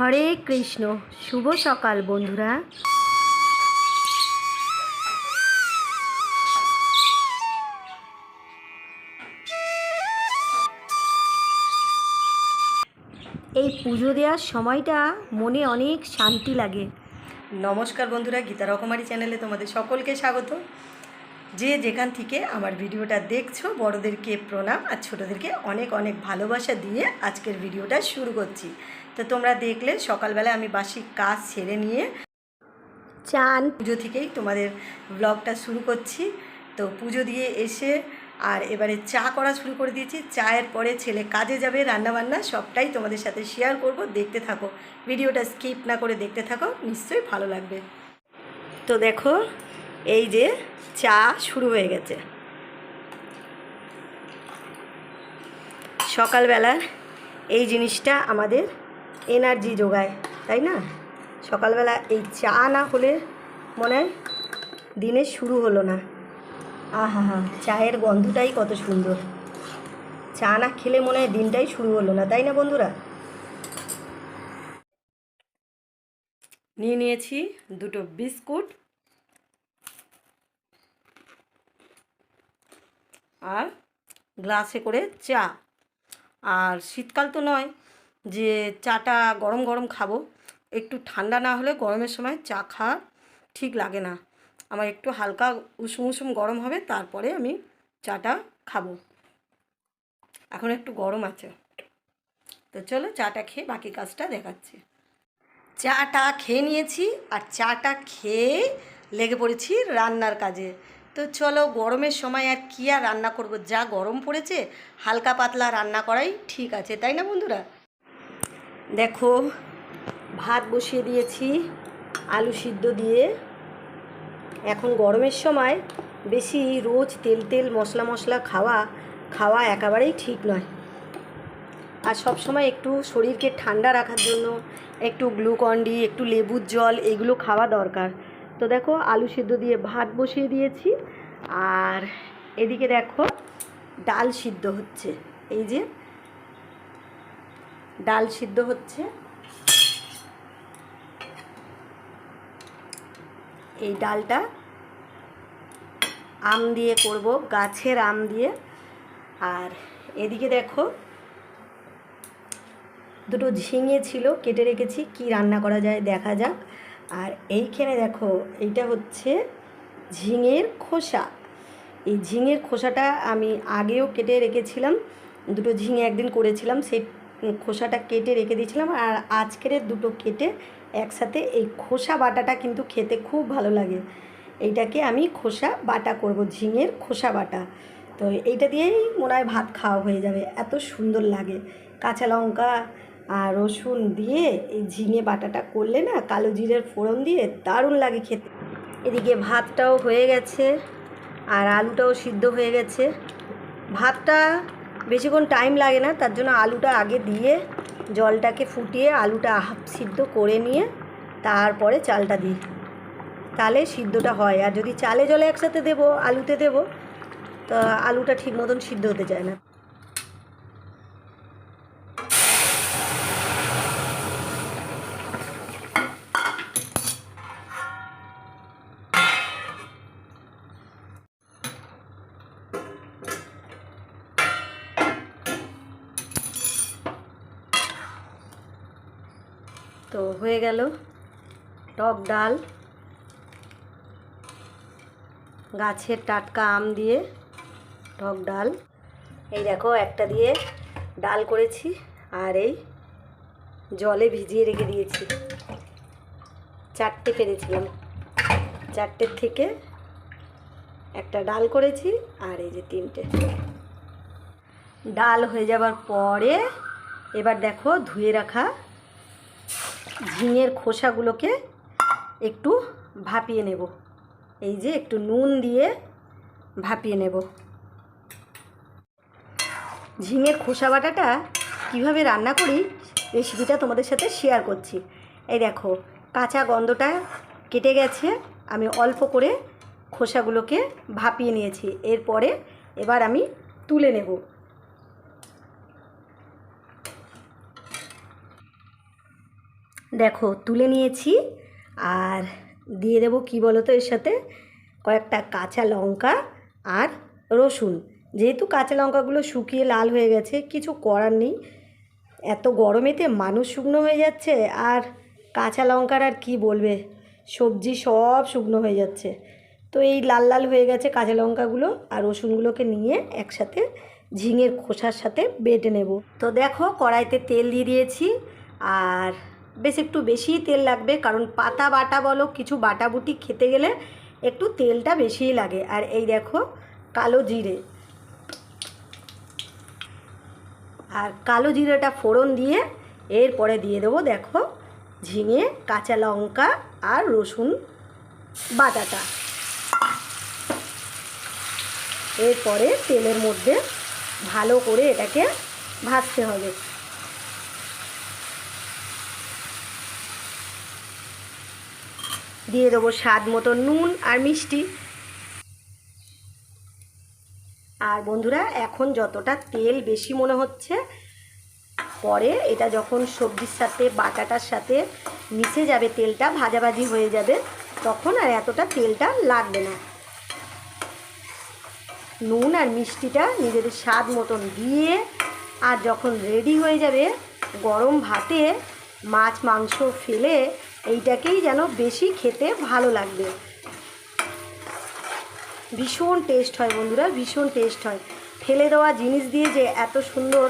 হরে কৃষ্ণ, শুভ সকাল বন্ধুরা। এই পুজো দেওয়ার সময়টা মনে অনেক শান্তি লাগে। নমস্কার বন্ধুরা, গীতা রকমারি চ্যানেলে তোমাদের সকলকে স্বাগত। যে যেখান থেকে আমার ভিডিওটা দেখছ, বড়োদেরকে প্রণাম আর ছোটোদেরকে অনেক অনেক ভালোবাসা দিয়ে আজকের ভিডিওটা শুরু করছি। তো তোমরা দেখলে সকালবেলা আমি বাসি কাজ ছেড়ে নিয়ে চান পুজো থেকেই তোমাদের ব্লগটা শুরু করছি। তো পুজো দিয়ে এসে আর এবারে চা করা শুরু করে দিয়েছি। চায়ের পরে ছেলে কাজে যাবে, রান্নাবান্না সবটাই তোমাদের সাথে শেয়ার করব, দেখতে থাকো। ভিডিওটা স্কিপ না করে দেখতে থাকো, নিশ্চয়ই ভালো লাগবে। তো দেখো এই যে চা শুরু হয়ে গেছে। সকালবেলার এই জিনিসটা আমাদের এনার্জি যোগায়, তাই না? সকালবেলা এই চা না হলে মনে হয় দিনের শুরু হলো না। আহা হা চায়ের গন্ধটাই কত সুন্দর। চা না খেলে মনে হয় দিনটাই শুরু হলো না, তাই না বন্ধুরা? নিয়ে নিয়েছি দুটো বিস্কুট আর গ্লাসে করে চা। আর শীতকাল তো নয়, যে চাটা গরম গরম খাব, একটু ঠান্ডা না হলে গরমের সময় চা খাওয়া ঠিক লাগে না। আমার একটু হালকা উষুম উষুম গরম হবে, তারপরে আমি চাটা খাব। এখন একটু গরম আছে। তো চলো চাটা খেয়ে বাকি কাজটা দেখাচ্ছি। চাটা খেয়ে নিয়েছি, আর চাটা খেয়ে লেগে পড়েছি রান্নার কাজে। তো চলো গরমের সময় আর কী আর রান্না করব? যা গরম পড়েছে, হালকা পাতলা রান্না করাই ঠিক আছে, তাই না বন্ধুরা? দেখো, ভাত বসিয়ে দিয়েছি, আলু সিদ্ধ দিয়ে। এখন গরমের সময় বেশি রোজ তেল তেল মশলা মশলা খাওয়া খাওয়া একেবারেই ঠিক নয়। আর সব সময় একটু শরীরকে ঠান্ডা রাখার জন্য, একটু গ্লুকন ডি, একটু লেবুর জল, এগুলো খাওয়া দরকার। তো দেখো, আলু সিদ্ধ দিয়ে ভাত বসিয়ে দিয়েছি। আর এদিকে দেখো ডাল সিদ্ধ হচ্ছে। এই যে ডাল সিদ্ধ হচ্ছে। এই ডালটা আম দিয়ে করব, গাছের আম দিয়ে। আর এদিকে দেখো দুটো ঝিঙে ছিল, কেটে রেখেছি, কি রান্না করা যায় দেখা যাক। আর এইখানে দেখো, এইটা হচ্ছে ঝিঙের খোসা। এই ঝিঙের খোসাটা আমি আগেও কেটে রেখেছিলাম। দুটো ঝিঙে একদিন করেছিলাম, সেই খোসাটা কেটে রেখে দিয়েছিলাম। আর আজকের দুটো কেটে একসাথে এই খোসা বাটাটা কিন্তু খেতে খুব ভালো লাগে। এইটাকে আমি খোসা বাটা করব, ঝিঙের খোসা বাটা। তো এইটা দিয়েই মনে হয় ভাত খাওয়া হয়ে যাবে। এত সুন্দর লাগে। কাঁচা লঙ্কা আর রসুন দিয়ে এই ঝিঙে বাটাটা করলে না, কালো জিরের ফোড়ন দিয়ে দারুণ লাগে খেতে। এদিকে ভাতটাও হয়ে গেছে আর আলুটাও সিদ্ধ হয়ে গেছে। ভাতটা বেশিক্ষণ টাইম লাগে না, তার জন্য আলুটা আগে দিয়ে জলটাকে ফুটিয়ে আলুটা হাফ সিদ্ধ করে নিয়ে তারপরে চালটা দিই। তাহলে সিদ্ধটা হয়, আর যদি চালে জলে একসাথে দেবো, আলুতে দেবো, তা আলুটা ঠিক মতন সিদ্ধ হতে চায় না। তো হয়ে গেল টক ডাল, গাছের টাটকা আম দিয়ে টক ডাল। এই দেখো একটা দিয়ে ডাল করেছি আর এই জলে ভিজিয়ে রেখে দিয়েছি। চারটে পেরেছিলাম। চারটের থেকে একটা ডাল করেছি আর এই যে তিনটে। ডাল হয়ে যাবার পরে এবার দেখো ধুয়ে রাখা ঝিঙের খোসাগুলোকে একটু ভাপিয়ে নেব। এই যে একটু নুন দিয়ে ভাপিয়ে নেব। ঝিঙের খোসা বাটাটা কীভাবে রান্না করি রেসিপিটা তোমাদের সাথে শেয়ার করছি। এই দেখো, কাঁচা গন্ধটা কেটে গেছে, আমি অল্প করে খোসাগুলোকে ভাপিয়ে নিয়েছি। এরপরে এবার আমি তুলে নেব। দেখো, তুলে নিয়েছি। আর দিয়ে দেবো কি বলো তো এর সাথে? কয়েকটা কাঁচা লঙ্কা আর রসুন। যেহেতু কাঁচা লঙ্কাগুলো শুকিয়ে লাল হয়ে গেছে, কিছু করার নেই। এত গরমেতে মানুষ শুকনো হয়ে যাচ্ছে, আর কাঁচা লঙ্কার আর কি বলবে? সবজি সব শুকনো হয়ে যাচ্ছে। তো এই লাল লাল হয়ে গেছে কাঁচা লঙ্কাগুলো আর রসুনগুলোকে নিয়ে একসাথে ঝিঙের খোসার সাথে বেটে নেব। তো দেখো, কড়াইতে তেল দিয়ে দিয়েছি। আর বেশ একটু বেশিই তেল লাগবে, কারণ পাতা বাটা বলো, কিছু বাটা বুটি খেতে গেলে একটু তেলটা বেশিই লাগে। আর এই দেখো, কালো জিরে। আর কালো জিরেটা ফোড়ন দিয়ে এরপরে দিয়ে দেবো, দেখো, ঝিঙে, কাঁচা লঙ্কা আর রসুন বাটাটা। এরপরে তেলের মধ্যে ভালো করে এটাকে ভাজতে হবে। দিয়ে দেবো স্বাদ মতো নুন আর মিষ্টি। আর বন্ধুরা, এখন যতটা তেল বেশি মনে হচ্ছে, পরে এটা যখন সবজির সাথে, বাটাটার সাথে মিশে যাবে, তেলটা ভাজাভাজি হয়ে যাবে, তখন আর এতটা তেলটা লাগবে না। নুন আর মিষ্টিটা নিজেদের স্বাদ মতন দিয়ে, আর যখন রেডি হয়ে যাবে, গরম ভাতে মাছ, মাংস ফেলে এইটাকেই যেন বেশি খেতে ভালো লাগবে। ভীষণ টেস্ট হয় বন্ধুরা, ভীষণ টেস্ট হয়। ফেলে দেওয়া জিনিস দিয়ে যে এত সুন্দর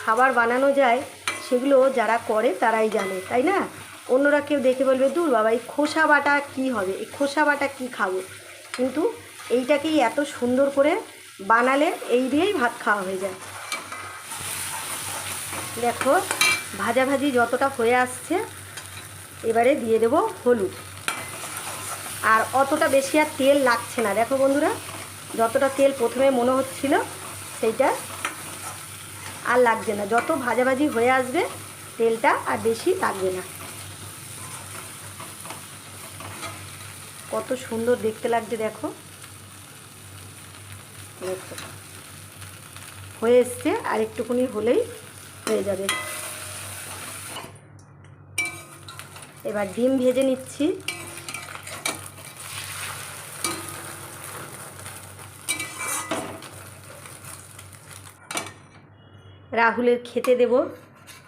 খাবার বানানো যায়, সেগুলো যারা করে তারাই জানে, তাই না? অন্যরা কেউ দেখে বলবে, দূর বাবা, এই খোসা বাটা কী হবে? এই খোসা বাটা কী খাব? কিন্তু এইটাকেই এত সুন্দর করে বানালে এই দিয়েই ভাত খাওয়া হয়ে যায়। দেখো, ভাজাভাজি যতটা হয়ে আসছে এবারে দিয়ে দেবো হলুদ। আর অতটা বেশি আর তেল লাগছে না। দেখো বন্ধুরা, যতটা তেল প্রথমে মনে হচ্ছিল সেইটা আর লাগছে না। যত ভাজাভাজি হয়ে আসবে, তেলটা আর বেশি লাগবে না। কত সুন্দর দেখতে লাগছে, দেখো। হয়ে এসছে, আর একটুখানি হলেই হয়ে যাবে। এবার ডিম ভেজে নিচ্ছি। রাহুলের খেতে দেব,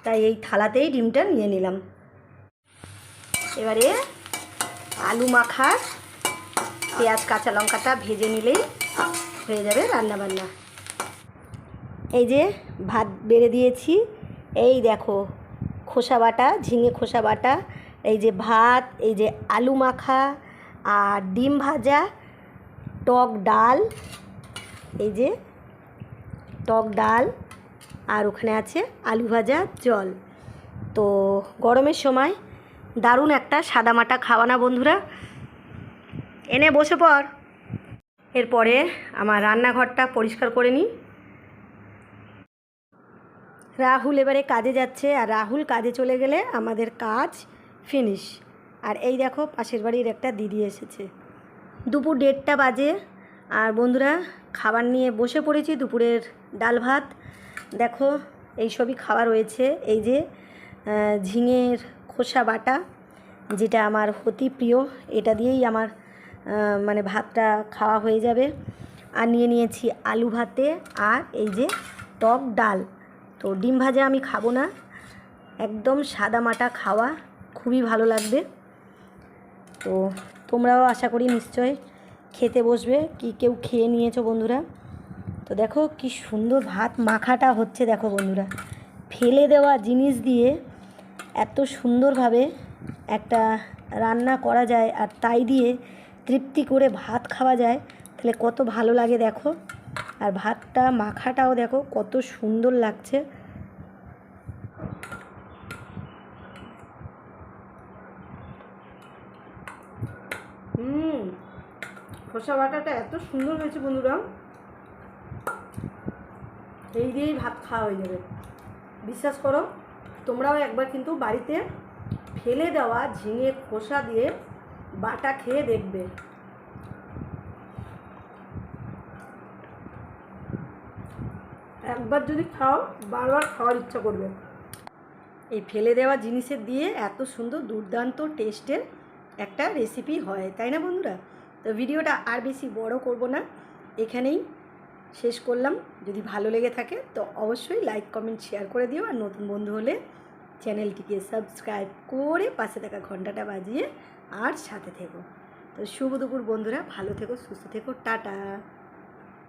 তাই এই থালাতেই ডিমটা নিয়ে নিলাম। এবারে আলু মাখার পেঁয়াজ, কাঁচা লঙ্কাটা ভেজে নিলেই হয়ে যাবে রান্না বান্না এই যে ভাত বেড়ে দিয়েছি, এই দেখো খোসা বাটা, ঝিঙে খোসা বাটা এই যে ভাত, এই যে আলু মাখা, আর ডিম ভাজা, টক ডাল, এই যে টক ডাল, আর ওখানে আছে আলু ভাজা, জল। তো গরমের সময় দারুণ একটা সাদামাটা খাওয়ানা বন্ধুরা? এনে বসে পর এরপরে আমার রান্নাঘরটা পরিষ্কার করে নিই। রাহুল এবারে কাজে যাচ্ছে, আর রাহুল কাজে চলে গেলে আমাদের কাজ ফিনিশ আর এই দেখো, পাশের বাড়ির একটা দিদি এসেছে। দুপুর দেড়টা বাজে, আর বন্ধুরা, খাবার নিয়ে বসে পড়েছি দুপুরের ডাল ভাত। দেখো, এই সবই খাওয়া রয়েছে। এই যে ঝিঙের খোসা বাটা, যেটা আমার অতি প্রিয়, এটা দিয়েই আমার মানে ভাতটা খাওয়া হয়ে যাবে। আর নিয়ে নিয়েছি আলু ভাতে আর এই যে টক ডাল। তো ডিম ভাজা আমি খাব না। একদম সাদা মাটা খাওয়া। খুবই ভালো লাগবে। তো তোমরাও আশা করি নিশ্চয় খেতে বসবে। কি কেউ খেয়ে নিয়েছো বন্ধুরা? তো দেখো কি সুন্দর ভাত মাখাটা হচ্ছে দেখো বন্ধুরা। ফেলে দেওয়া জিনিস দিয়ে এত সুন্দরভাবে একটা রান্না করা যায় আর তাই দিয়ে তৃপ্তি করে ভাত খাওয়া যায়, তাহলে কত ভালো লাগে দেখো। আর ভাতটা মাখাটাও দেখো কত সুন্দর লাগছে। খোসা বাটাটা এত সুন্দর হয়েছে বন্ধুরা। এই দিয়েই ভাত খাওয়া হয়ে যাবে। বিশ্বাস করো, তোমরাও একবার কিন্তু বাড়িতে ফেলে দেওয়া ঝিঙে খোসা দিয়ে বাটা খেয়ে দেখবে। একবার যদি খাও, বারবার খাওয়ার ইচ্ছা করবে। এই ফেলে দেওয়া জিনিসের দিয়ে এত সুন্দর দুর্দান্ত টেস্টের একটা রেসিপি হয়, তাই না বন্ধুরা? তো ভিডিওটা আর বেশি বড় করব না। এখানেই শেষ করলাম। যদি ভালো লেগে থাকে, তো অবশ্যই লাইক কমেন্ট শেয়ার করে দিও। আর নতুন বন্ধু হলে চ্যানেলটিকে সাবস্ক্রাইব করে পাশে থাকা ঘন্টাটা বাজিয়ে আর সাথে থেকো। তো শুভ দুপুর বন্ধুরা, ভালো থেকো, সুস্থ থেকো, টাটা।